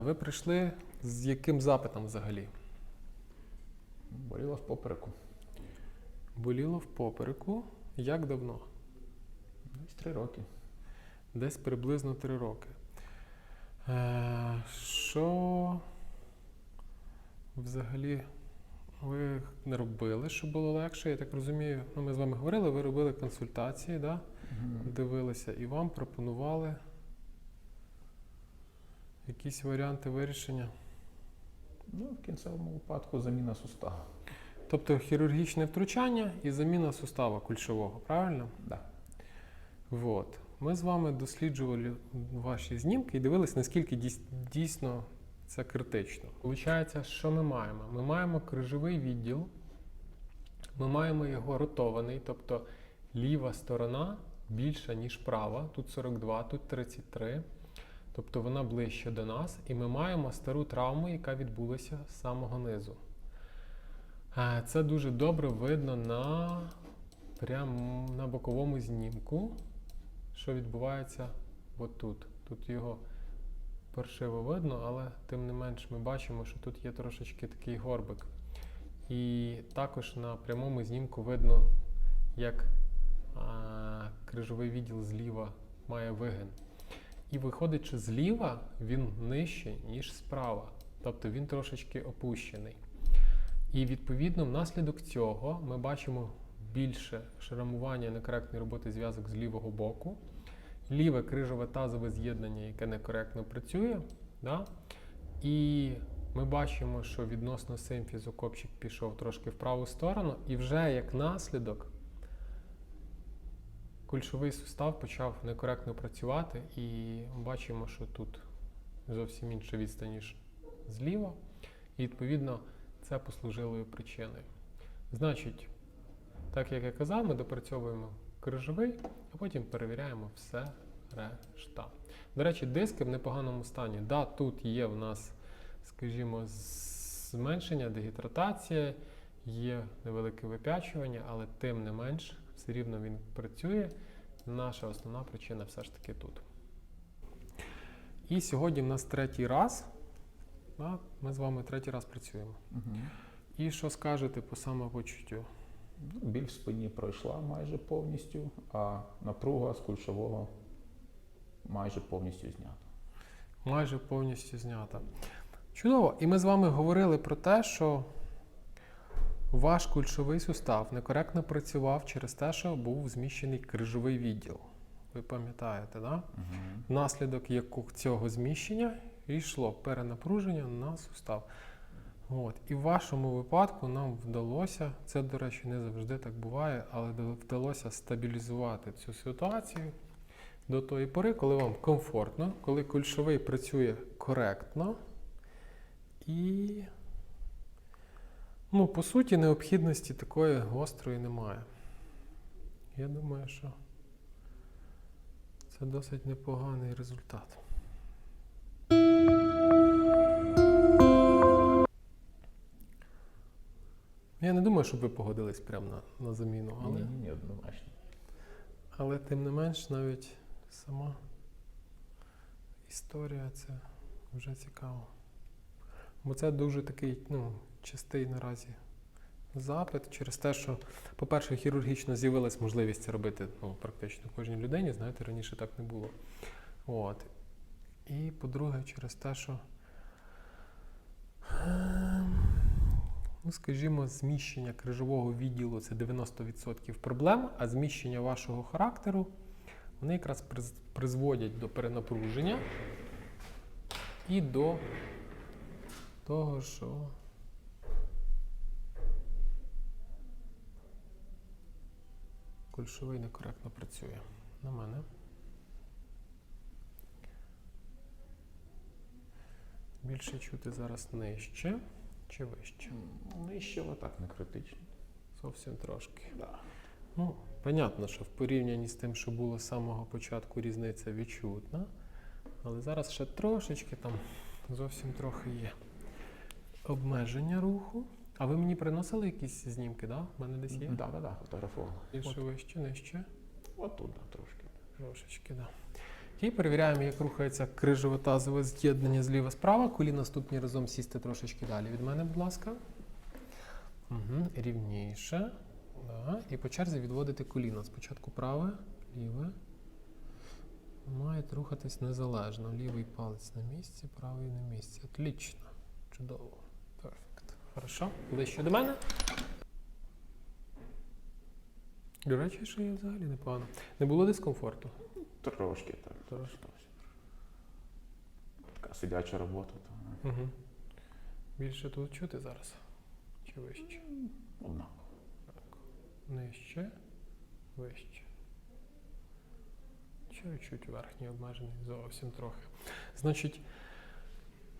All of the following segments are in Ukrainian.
Ви прийшли з яким запитом взагалі? Боліло в попереку. Боліло в попереку. Як давно? Десь три роки. Десь приблизно три роки. Е, що взагалі ви не робили, щоб було легше? Я так розумію, ну, ми з вами говорили, ви робили консультації, да? дивилися, і вам пропонували якісь варіанти вирішення. Ну, в кінцевому випадку заміна сустава. Тобто хірургічне втручання і заміна сустава кульшового, правильно? Да. Вот. Ми з вами досліджували ваші знімки і дивилися, наскільки дійсно це критично. Получається, що ми маємо? Ми маємо крижовий відділ, ми маємо його ротований, тобто ліва сторона більша, ніж права. Тут 42, тут 33. Тобто вона ближче до нас, і ми маємо стару травму, яка відбулася з самого низу. Е, Це дуже добре видно на, прямо на боковому знімку, що відбувається отут. Тут його паршиво видно, але тим не менш ми бачимо, що тут є трошечки такий горбик. І також на прямому знімку видно, як а, крижовий відділ зліва має вигин. І виходить, що зліва він нижче, ніж справа. Тобто він трошечки опущений. І відповідно, внаслідок цього ми бачимо більше шрамування некоректної роботи зв'язок з лівого боку, ліве крижове тазове з'єднання, яке некоректно працює. Да? І ми бачимо, що відносно симфізу копчик пішов трошки в праву сторону, і вже як наслідок кульшовий сустав почав некоректно працювати, і бачимо, що тут зовсім інша відстань, ніж зліва. І відповідно це послужило причиною. Значить, так як я казав, ми допрацьовуємо крижовий, а потім перевіряємо все решта. До речі, диски в непоганому стані. Да, тут є в нас, скажімо, зменшення, дегідратація, є невелике вип'ячування, але тим не менш, все рівно він працює. Наша основна причина все ж таки тут. І сьогодні в нас третій раз. Ми з вами третій раз працюємо. Угу. І що скажете по самопочуттю? Ну, біль в спині пройшла майже повністю, а напруга з кульшового майже повністю знята. Майже повністю знята. Чудово. І ми з вами говорили про те, що ваш кульшовий сустав некоректно працював через те, що був зміщений крижовий відділ. Ви пам'ятаєте, да? Угу. Внаслідок яку- цього зміщення йшло перенапруження на сустав. От. І в вашому випадку нам вдалося, це, до речі, не завжди так буває, але вдалося стабілізувати цю ситуацію до тої пори, коли вам комфортно, коли кульшовий працює коректно. І, ну, по суті, необхідності такої гострої немає. Я думаю, що це досить непоганий результат. Я не думаю, щоб ви погодились прямо на, на заміну, але, Ні, ні, однозначно. але тим не менш, навіть сама історія це вже цікаво. Бо це дуже такий ну, частий наразі запит через те, що, по-перше, хірургічно з'явилась можливість це робити ну, практично кожній людині, знаєте, раніше так не було. От. І по-друге, через те, що, ем, ну, скажімо, зміщення крижового відділу це 90% проблем, а зміщення вашого характеру вони якраз призводять до перенапруження і до того, що кульшовий некоректно працює. На мене. Більше чути зараз нижче чи вище? Нижче, але так не критично. Зовсім трошки. Да. Ну, понятно, що в порівнянні з тим, що було з самого початку, різниця відчутна. Але зараз ще трошечки там зовсім трохи є обмеження руху. А ви мені приносили якісь знімки, да? У мене десь є? Да, да, да, фотографував. Більше вище, нижче. От тут да, трошки. Трошечки, да. І перевіряємо, як рухається крижево-тазове з'єднання зліва-справа. Коліна ступні разом сісти трошечки далі від мене, будь ласка. Угу. Рівніше. Да. І по черзі відводити коліна. Спочатку праве, ліве. Мають рухатись незалежно. Лівий палець на місці, правий на місці. Отлично. Чудово. Хорошо. Ближче до мене. До речі, що є взагалі непогано. Не було дискомфорту. Трошки так. Трошки. Така сидяча робота, то Угу. Більше тут чути зараз? Чи вище? однаково. Нижче, вище. Чуть-чуть верхній обмежений, зовсім трохи. Значить,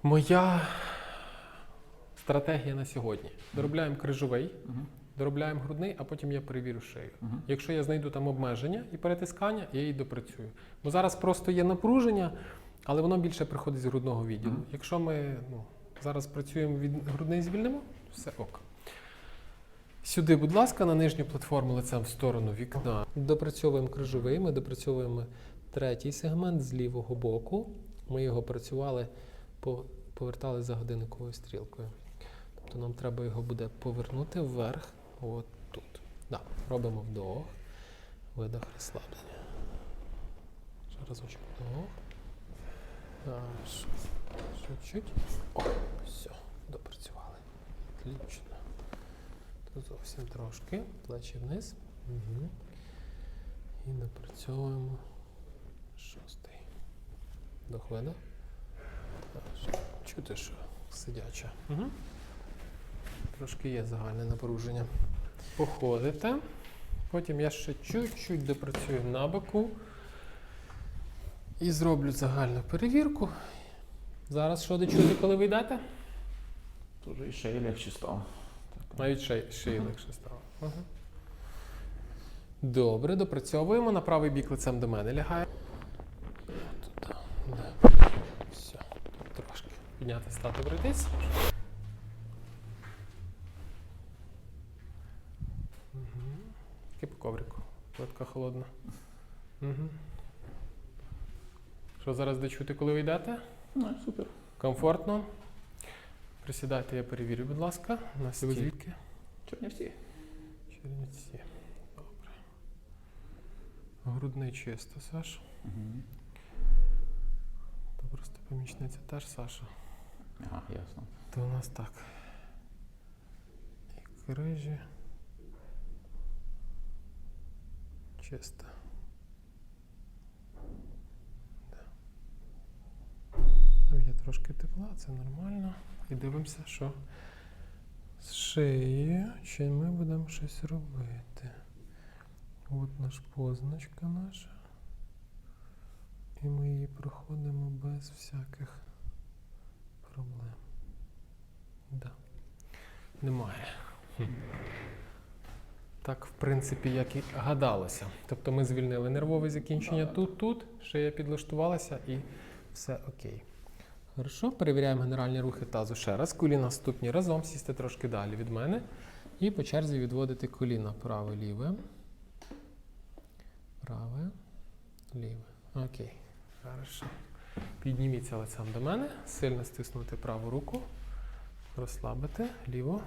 моя стратегія на сьогодні. Доробляємо крижовий, доробляємо грудний, а потім я перевірю шию. Якщо я знайду там обмеження і перетискання, я її допрацюю. Бо зараз просто є напруження, але воно більше приходить з грудного відділу. Якщо ми ну, зараз працюємо від грудний звільнимо, все ок. Сюди, будь ласка, на нижню платформу лицем в сторону вікна. Допрацьовуємо крижовий, ми допрацьовуємо третій сегмент з лівого боку. Ми його працювали, по- повертали за годинниковою стрілкою. Тобто нам треба його буде повернути вверх, от тут. Да. Робимо вдох, видох, розслаблення. Ще разочок вдох. Хорошо. Ще чуть. О, все, допрацювали. Отлично. Тут зовсім трошки. Плечі вниз. Угу. І напрацьовуємо шостий. Вдох, видох. Чути, що сидяча. Угу. Трошки є загальне напруження. Походите. Потім я ще чуть-чуть допрацюю на боку. І зроблю загальну перевірку. Зараз що де чути, коли ви йдете? Тут і ще й легше стало. Навіть ще, ще й легше стало. Ага. Добре, допрацьовуємо. На правий бік лицем до мене лягає. Тут, да. Все. Трошки. Підняти, стати, пройтись. Угу. Тільки по коврику. Холодна. Угу. Що зараз де чути, коли ви йдете? Ну, супер. Комфортно. Присідайте, я перевірю, будь ласка. На стіль. звідки? Чернівці. Чернівці. Добре. Грудний чисто, Саш. Угу. То просто помічниця теж Саша. Ага, ясно. То у нас так. І крижі. Чисто. Да. Там є трошки тепла, це нормально. І дивимося, що з шиєю, чи ми будемо щось робити. От наш позначка наша. І ми її проходимо без всяких проблем. Да. Немає. Так, в принципі, як і гадалося. Тобто ми звільнили нервове закінчення тут, тут, шия підлаштувалася і все окей. Хорошо, перевіряємо генеральні рухи тазу ще раз. Коліна ступні разом, сісти трошки далі від мене. І по черзі відводити коліна праве, ліве. Праве, ліве. Окей. Хорошо. Підніміться лицем до мене, сильно стиснути праву руку, розслабити ліву,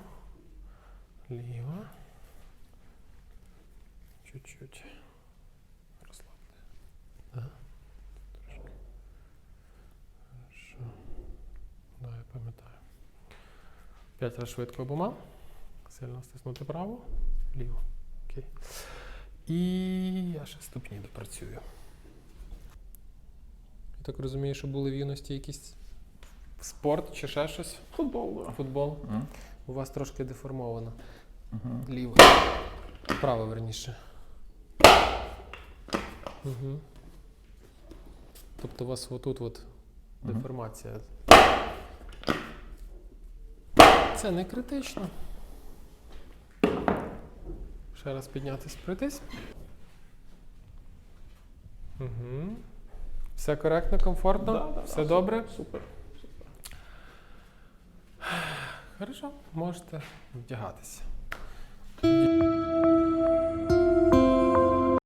ліво. Чуть-чуть. Розслабити. Да. Трошки. Хорошо. Да, я пам'ятаю. П'ять разів швидко обома. Сильно стиснути праву, ліву. Окей. І я ще ступні допрацюю. Я так розумію, що були в юності якісь спорт чи ще щось? Футбол, да. Футбол. Мгм. У вас трошки деформовано. Мгм. Ліво. Право, верніше. Угу. Тобто у вас отут от Мгм. деформація. Це не критично. Ще раз піднятись, пройтись. Угу. Все коректно, комфортно? Да, да, Все да, добре? Супер. супер. Хорошо, можете вдягатися.